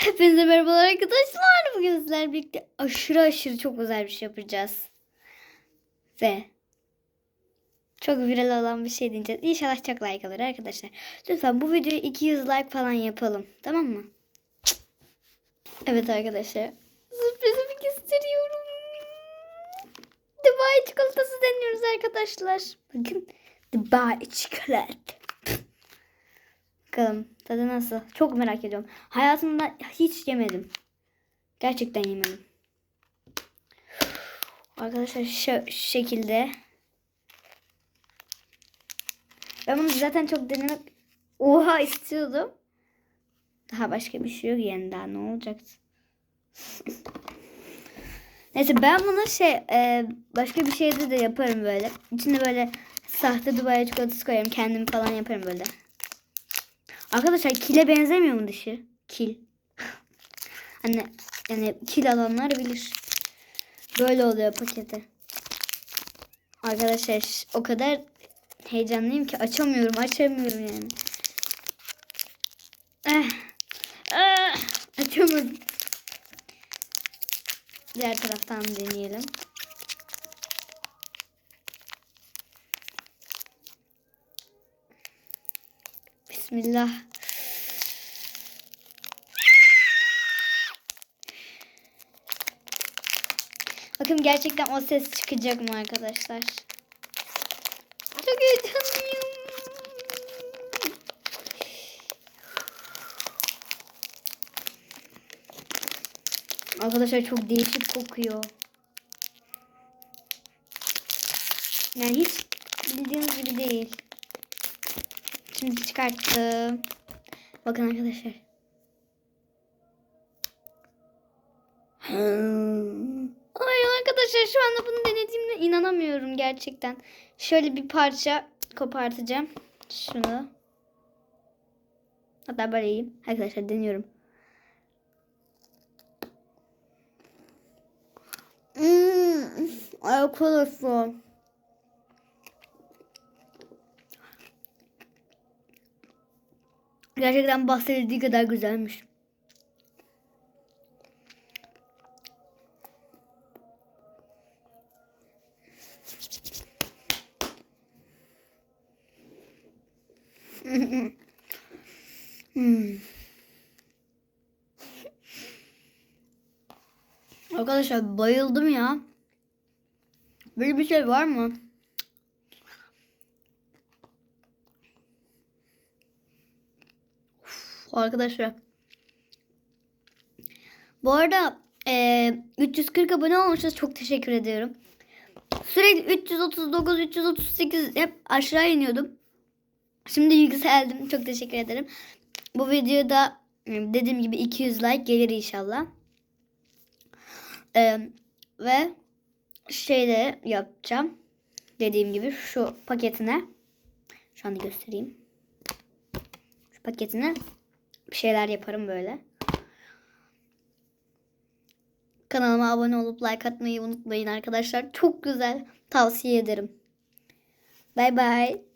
Hepinize merhabalar arkadaşlar. Bugün sizlerle birlikte aşırı aşırı çok özel bir şey yapacağız. Ve çok viral olan bir şey diyeceğiz. İnşallah çok like alır arkadaşlar. Lütfen bu videoyu 200 like falan yapalım. Tamam mı? Evet arkadaşlar. Sürprizimi gösteriyorum. Dubai çikolatası deniyoruz arkadaşlar. Bakın. Dubai çikolata. Bakalım tadı nasıl? Çok merak ediyorum. Hayatımda hiç yemedim. Gerçekten yemedim. Arkadaşlar şu, şekilde. Ben bunu zaten çok denemek oha istiyordum. Daha başka bir şey yok yani daha ne olacaktı? Neyse ben bunu şey e, başka bir şeyde de yaparım böyle. İçinde böyle sahte Dubai çikolatası koyarım. Kendim falan yaparım böyle. Arkadaşlar kile benzemiyor mu dışı? Kil. Hani yani kil alanlar bilir. Böyle oluyor paketi. Arkadaşlar o kadar heyecanlıyım ki açamıyorum, açamıyorum yani. Eh, eh, açamadım. Diğer taraftan deneyelim. Bismillah. Bakın gerçekten o ses çıkacak mı arkadaşlar? Çok heyecanlıyım. Arkadaşlar çok değişik kokuyor. Yani hiç bildiğiniz gibi değil. Şimdi çıkarttım. Bakın arkadaşlar. Ay arkadaşlar şu anda bunu denediğimde inanamıyorum gerçekten. Şöyle bir parça kopartacağım. Şunu. Hatta böyle yiyeyim. Arkadaşlar deniyorum. Hmm, arkadaşlar. Gerçekten bahsedildiği kadar güzelmiş. Hmm. Arkadaşlar bayıldım ya. Böyle bir şey var mı? Arkadaşlar. Bu arada e, 340 abone olmuşuz. Çok teşekkür ediyorum. Sürekli 339, 338 hep aşağı iniyordum. Şimdi yükseldim. Çok teşekkür ederim. Bu videoda e, dediğim gibi 200 like gelir inşallah. Ee, ve şeyde yapacağım. Dediğim gibi şu paketine şu anda göstereyim. Şu paketine bir şeyler yaparım böyle. Kanalıma abone olup like atmayı unutmayın arkadaşlar. Çok güzel. Tavsiye ederim. Bay bay.